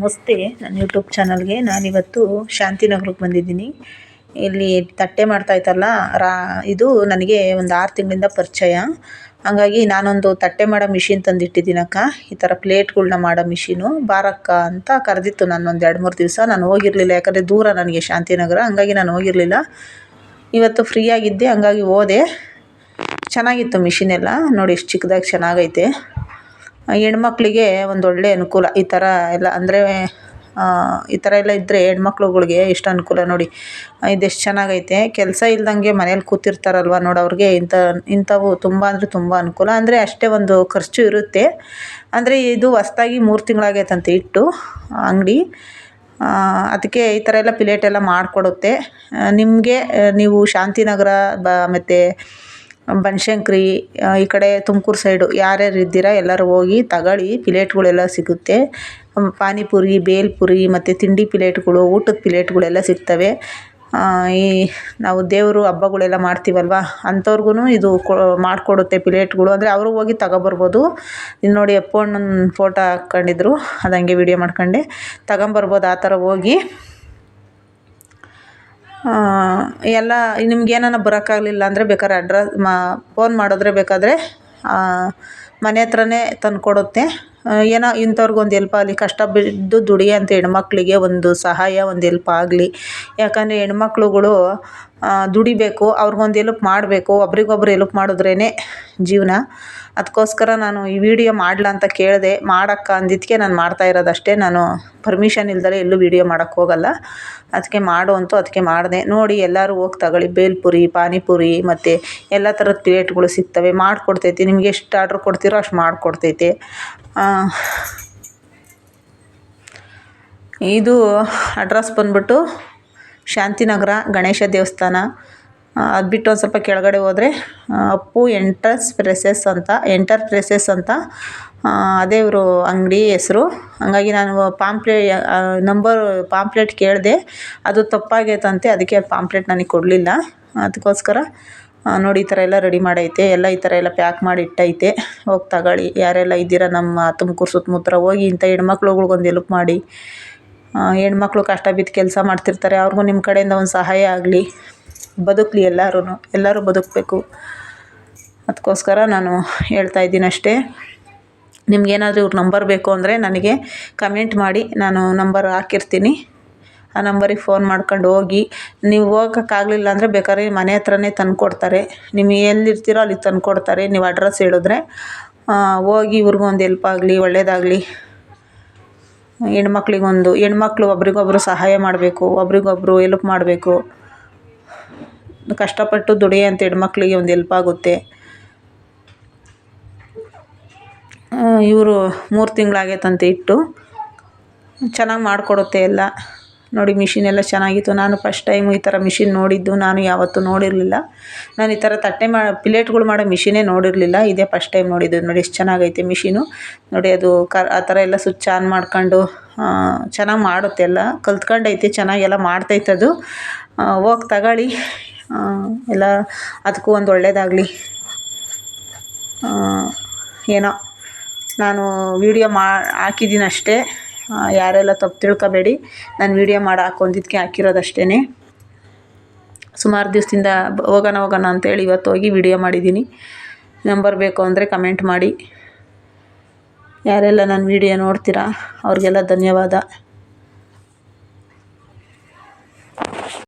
ನಮಸ್ತೆ, ನನ್ನ ಯೂಟ್ಯೂಬ್ ಚಾನಲ್ಗೆ ನಾನಿವತ್ತು ಶಾಂತಿನಗರಕ್ಕೆ ಬಂದಿದ್ದೀನಿ. ಇಲ್ಲಿ ತಟ್ಟೆ ಮಾಡ್ತಾ ಮಾಡ್ತಾಯಿತ್ತಲ್ಲ ರಾ, ಇದು ನನಗೆ ಒಂದು ಆರು ತಿಂಗಳಿಂದ ಪರಿಚಯ. ಹಂಗಾಗಿ ನಾನೊಂದು ತಟ್ಟೆ ಮಾಡೋ ಮಿಷಿನ್ ತಂದಿಟ್ಟಿದ್ದೀನಕ್ಕ. ಈ ಥರ ಪ್ಲೇಟ್ಗಳನ್ನ ಮಾಡೋ ಮಿಷಿನು ಬಾರಕ್ಕ ಅಂತ ಕರೆದಿತ್ತು ನಾನು ಒಂದು ಎರಡು ಮೂರು ದಿವಸ. ನಾನು ಹೋಗಿರಲಿಲ್ಲ, ಯಾಕಂದರೆ ದೂರ ನನಗೆ ಶಾಂತಿನಗರ, ಹಂಗಾಗಿ ನಾನು ಹೋಗಿರಲಿಲ್ಲ. ಇವತ್ತು ಫ್ರೀಯಾಗಿದ್ದೆ ಹಂಗಾಗಿ ಹೋದೆ. ಚೆನ್ನಾಗಿತ್ತು ಮಿಷಿನೆಲ್ಲ ನೋಡಿ ಎಷ್ಟು ಚಿಕ್ಕದಾಗಿ ಚೆನ್ನಾಗೈತೆ. ಹೆಣ್ಮಕ್ಳಿಗೆ ಒಂದು ಒಳ್ಳೆಯ ಅನುಕೂಲ. ಈ ಥರ ಎಲ್ಲ ಅಂದರೆ ಈ ಥರ ಎಲ್ಲ ಇದ್ದರೆ ಹೆಣ್ಮಕ್ಳುಗಳ್ಗೆ ಎಷ್ಟು ಅನುಕೂಲ ನೋಡಿ. ಇದೆಷ್ಟು ಚೆನ್ನಾಗೈತೆ. ಕೆಲಸ ಇಲ್ದಂಗೆ ಮನೇಲಿ ಕೂತಿರ್ತಾರಲ್ವ ನೋಡಿ ಅವ್ರಿಗೆ. ಇಂಥ, ಇಂಥವು ತುಂಬ ಅಂದರೆ ತುಂಬ ಅನುಕೂಲ. ಅಂದರೆ ಅಷ್ಟೇ ಒಂದು ಖರ್ಚು ಇರುತ್ತೆ. ಅಂದರೆ ಇದು ಹೊಸ್ದಾಗಿ ಮೂರು ತಿಂಗಳಾಗೈತಂತೆ ಇಟ್ಟು, ಅಂಗಡಿ. ಅದಕ್ಕೆ ಈ ಥರ ಎಲ್ಲ ಪ್ಲೇಟ್ ಎಲ್ಲ ಮಾಡಿಕೊಡುತ್ತೆ. ನಿಮಗೆ ನೀವು ಶಾಂತಿನಗರ ಬ, ಮತ್ತು ಬನಶಂಕರಿ ಈ ಕಡೆ ತುಮಕೂರು ಸೈಡು ಯಾರ್ಯಾರು ಇದ್ದೀರ ಎಲ್ಲರೂ ಹೋಗಿ ತಗೊಳ್ಳಿ. ಪ್ಲೇಟ್ಗಳೆಲ್ಲ ಸಿಗುತ್ತೆ. ಪಾನಿಪುರಿ ಭೇಲ್ಪುರಿ ಮತ್ತು ತಿಂಡಿ ಪ್ಲೇಟ್ಗಳು ಊಟದ ಪ್ಲೇಟ್ಗಳೆಲ್ಲ ಸಿಗ್ತವೆ. ಈ ನಾವು ದೇವರು ಹಬ್ಬಗಳೆಲ್ಲ ಮಾಡ್ತೀವಲ್ವ? ಅಂಥವ್ರಿಗೂ ಇದು ಕೊ, ಮಾಡಿಕೊಡುತ್ತೆ ಪ್ಲೇಟ್ಗಳು ಅಂದರೆ ಅವರು ಹೋಗಿ ತಗೊಬರ್ಬೋದು. ಇಲ್ಲಿ ನೋಡಿ ಅಪ್ಪಣ್ಣನ ಫೋಟೋ ಹಾಕ್ಕೊಂಡಿದ್ರು. ಅದು ಹಂಗೆ ವೀಡಿಯೋ ಮಾಡ್ಕೊಂಡೆ. ತಗೊಂಬರ್ಬೋದು ಆ ಥರ ಹೋಗಿ. ಎಲ್ಲ ನಿಮ್ಗೆ ಏನಾನ ಬರೋಕ್ಕಾಗ್ಲಿಲ್ಲ ಅಂದರೆ ಬೇಕಾದ್ರೆ ಅಡ್ರೆಸ್ ಮಾ ಫೋನ್ ಮಾಡಿದ್ರೆ ಬೇಕಾದರೆ ಮನೆ ಹತ್ರನೇ ತಂದುಕೊಡುತ್ತೆ ಏನೋ ಇಂಥವ್ರಿಗೊಂದು ಎಲ್ಪ್ ಆಗಲಿ, ಕಷ್ಟ ಬಿದ್ದು ದುಡಿಯೋಂಥ ಹೆಣ್ಮಕ್ಳಿಗೆ ಒಂದು ಸಹಾಯ, ಒಂದು ಎಲ್ಪ್ ಆಗಲಿ. ಯಾಕಂದರೆ ಹೆಣ್ಮಕ್ಳುಗಳು ದುಡಿಬೇಕು, ಅವ್ರಿಗೊಂದು ಎಲ್ಪ್ ಮಾಡಬೇಕು, ಒಬ್ರಿಗೊಬ್ರು ಎಲ್ಪ್ ಮಾಡಿದ್ರೇ ಜೀವನ. ಅದಕ್ಕೋಸ್ಕರ ನಾನು ಈ ವಿಡಿಯೋ ಮಾಡಲಾ ಅಂತ ಕೇಳಿದೆ. ಮಾಡಕ್ಕ ಅಂದಿದ್ದಕ್ಕೆ ನಾನು ಮಾಡ್ತಾ ಇರೋದಷ್ಟೇ. ನಾನು ಪರ್ಮಿಷನ್ ಇಲ್ದಲೇ ಎಲ್ಲೂ ವಿಡಿಯೋ ಮಾಡೋಕ್ಕೆ ಹೋಗಲ್ಲ. ಅದಕ್ಕೆ ಮಾಡು ಅಂತು ಅದಕ್ಕೆ ಮಾಡಿದೆ. ನೋಡಿ, ಎಲ್ಲರೂ ಹೋಗಿ ತಗೊಳ್ಳಿ. ಬೇಲ್ಪುರಿ, ಪಾನಿಪುರಿ, ಮತ್ತು ಎಲ್ಲ ಥರದ ಪ್ಲೇಟ್ಗಳು ಸಿಗ್ತವೆ. ಮಾಡಿಕೊಡ್ತೈತಿ. ನಿಮ್ಗೆ ಎಷ್ಟು ಆರ್ಡ್ರ್ ಕೊಡ್ತೀರೋ ಅಷ್ಟು ಮಾಡಿಕೊಡ್ತೈತೆ. ಇದು ಅಡ್ರೆಸ್ ಬಂದ್ಬಿಟ್ಟು ಶಾಂತಿನಗರ, ಗಣೇಶ ದೇವಸ್ಥಾನ. ಅದು ಬಿಟ್ಟು ಒಂದು ಸ್ವಲ್ಪ ಕೆಳಗಡೆ ಹೋದರೆ ಅಪ್ಪು ಎಂಟ್ರೆನ್ಸ್ ಪ್ರೆಸೆಸ್ ಅಂತ, ಎಂಟರ್ ಪ್ರೆಸೆಸ್ ಅಂತ ಅದೇ ಇವರು ಅಂಗಡಿ ಹೆಸರು. ಹಾಗಾಗಿ ನಾನು ಪಾಂಪ್ಲೇ ನಂಬರ್ ಪಾಂಪ್ಲೆಟ್ ಕೇಳಿದೆ, ಅದು ತಪ್ಪಾಗೈತಂತೆ, ಅದಕ್ಕೆ ಪಾಂಪ್ಲೆಟ್ ನನಗೆ ಕೊಡಲಿಲ್ಲ. ಅದಕ್ಕೋಸ್ಕರ ನೋಡಿ ಈ ಥರ ಎಲ್ಲ ರೆಡಿ ಮಾಡೈತೆ, ಎಲ್ಲ ಈ ಥರ ಎಲ್ಲ ಪ್ಯಾಕ್ ಮಾಡಿ ಇಟ್ಟೈತೆ. ಹೋಗಿ ತಗೊಳ್ಳಿ, ಯಾರೆಲ್ಲ ಇದ್ದೀರಾ ನಮ್ಮ ತುಮಕೂರು ಸುತ್ತಮುತ್ತ ಹೋಗಿ ಇಂಥ ಹೆಣ್ಮಕ್ಳುಗಳಿಗೊಂದು ಎಲ್ಪ್ ಮಾಡಿ. ಹೆಣ್ಮಕ್ಳು ಕಷ್ಟ ಬಿದ್ದು ಕೆಲಸ ಮಾಡ್ತಿರ್ತಾರೆ, ಅವ್ರಿಗೂ ನಿಮ್ಮ ಕಡೆಯಿಂದ ಒಂದು ಸಹಾಯ ಆಗಲಿ. ಬದುಕಲಿ ಎಲ್ಲರೂ ಎಲ್ಲರೂ ಬದುಕಬೇಕು. ಅದಕ್ಕೋಸ್ಕರ ನಾನು ಹೇಳ್ತಾ ಇದ್ದೀನಿ ಅಷ್ಟೇ. ನಿಮಗೇನಾದ್ರೂ ಇವ್ರ ನಂಬರ್ ಬೇಕು ಅಂದರೆ ನನಗೆ ಕಮೆಂಟ್ ಮಾಡಿ, ನಾನು ನಂಬರ್ ಹಾಕಿರ್ತೀನಿ. ಆ ನಂಬರಿಗೆ ಫೋನ್ ಮಾಡ್ಕೊಂಡು ಹೋಗಿ, ನೀವು ಹೋಗೋಕ್ಕಾಗ್ಲಿಲ್ಲ ಅಂದರೆ ಬೇಕಾದ್ರೆ ಮನೆ ಹತ್ರನೇ ತಂದುಕೊಡ್ತಾರೆ. ನಿಮಗೆ ಎಲ್ಲಿರ್ತೀರೋ ಅಲ್ಲಿಗೆ ತಂದುಕೊಡ್ತಾರೆ, ನೀವು ಅಡ್ರೆಸ್ ಹೇಳಿದ್ರೆ. ಹೋಗಿ ಇವ್ರಿಗೂ ಒಂದು ಎಲ್ಪ್ ಆಗಲಿ ಒಳ್ಳೆಯದಾಗಲಿ ಹೆಣ್ಮಕ್ಳಿಗೊಂದು, ಹೆಣ್ಮಕ್ಳು ಒಬ್ರಿಗೊಬ್ರು ಸಹಾಯ ಮಾಡಬೇಕು, ಒಬ್ರಿಗೊಬ್ರು ಎಲ್ಪ್ ಮಾಡಬೇಕು. ಕಷ್ಟಪಟ್ಟು ದುಡಿಯೋಂಥ ಹೆಣ್ಮಕ್ಳಿಗೆ ಒಂದು ಎಲ್ಪ್ ಆಗುತ್ತೆ. ಇವರು ಮೂರು ತಿಂಗಳಾಗೈತಂತೆ ಇಟ್ಟು ಚೆನ್ನಾಗಿ ಮಾಡಿಕೊಡುತ್ತೆ ಎಲ್ಲ. ನೋಡಿ ಮಿಷಿನ್ ಎಲ್ಲ ಚೆನ್ನಾಗಿತ್ತು. ನಾನು ಫಸ್ಟ್ ಟೈಮು ಈ ಥರ ಮಿಷಿನ್ ನೋಡಿದ್ದು. ನಾನು ಯಾವತ್ತೂ ನೋಡಿರಲಿಲ್ಲ. ನಾನು ಈ ಥರ ತಟ್ಟೆ ಮಾ ಪ್ಲೇಟ್ಗಳು ಮಾಡೋ ಮಿಷಿನೇ ನೋಡಿರಲಿಲ್ಲ. ಇದೇ ಫಸ್ಟ್ ಟೈಮ್ ನೋಡಿದ್ದು. ನೋಡಿ, ಎಷ್ಟು ಚೆನ್ನಾಗೈತೆ ಮಿಷಿನು ನೋಡಿ, ಅದು ಕ, ಆ ಥರ ಎಲ್ಲ ಸ್ವಿಚ್ ಆನ್ ಮಾಡ್ಕೊಂಡು ಚೆನ್ನಾಗಿ ಮಾಡುತ್ತೆ ಎಲ್ಲ. ಕಲ್ತ್ಕೊಂಡೈತೆ ಚೆನ್ನಾಗೆಲ್ಲ ಮಾಡ್ತೈತೆ ಅದು. ಹೋಗಿ ತಗೊಳ್ಳಿ. ಎಲ್ಲ ಅದಕ್ಕೂ ಒಂದು ಒಳ್ಳೆಯದಾಗಲಿ ಏನೋ. ನಾನು ವೀಡಿಯೋ ಮಾ ಹಾಕಿದ್ದೀನಿ ಅಷ್ಟೇ ಯಾರೆಲ್ಲ ತಪ್ಪು ತಿಳ್ಕೊಬೇಡಿ. ನಾನು ವೀಡಿಯೋ ಮಾಡಿ ಹಾಕೊಂದಿದ್ದಕ್ಕೆ ಹಾಕಿರೋದಷ್ಟೇ ಸುಮಾರು ದಿವಸದಿಂದ ಹೋಗೋಣ ಹೋಗೋಣ ಅಂತೇಳಿ ಇವತ್ತು ಹೋಗಿ ವಿಡಿಯೋ ಮಾಡಿದ್ದೀನಿ ನಂಬರ್ ಬೇಕು ಅಂದರೆ ಕಮೆಂಟ್ ಮಾಡಿ. ಯಾರೆಲ್ಲ ನನ್ನ ವಿಡಿಯೋ ನೋಡ್ತೀರಾ, ಅವ್ರಿಗೆಲ್ಲ ಧನ್ಯವಾದ.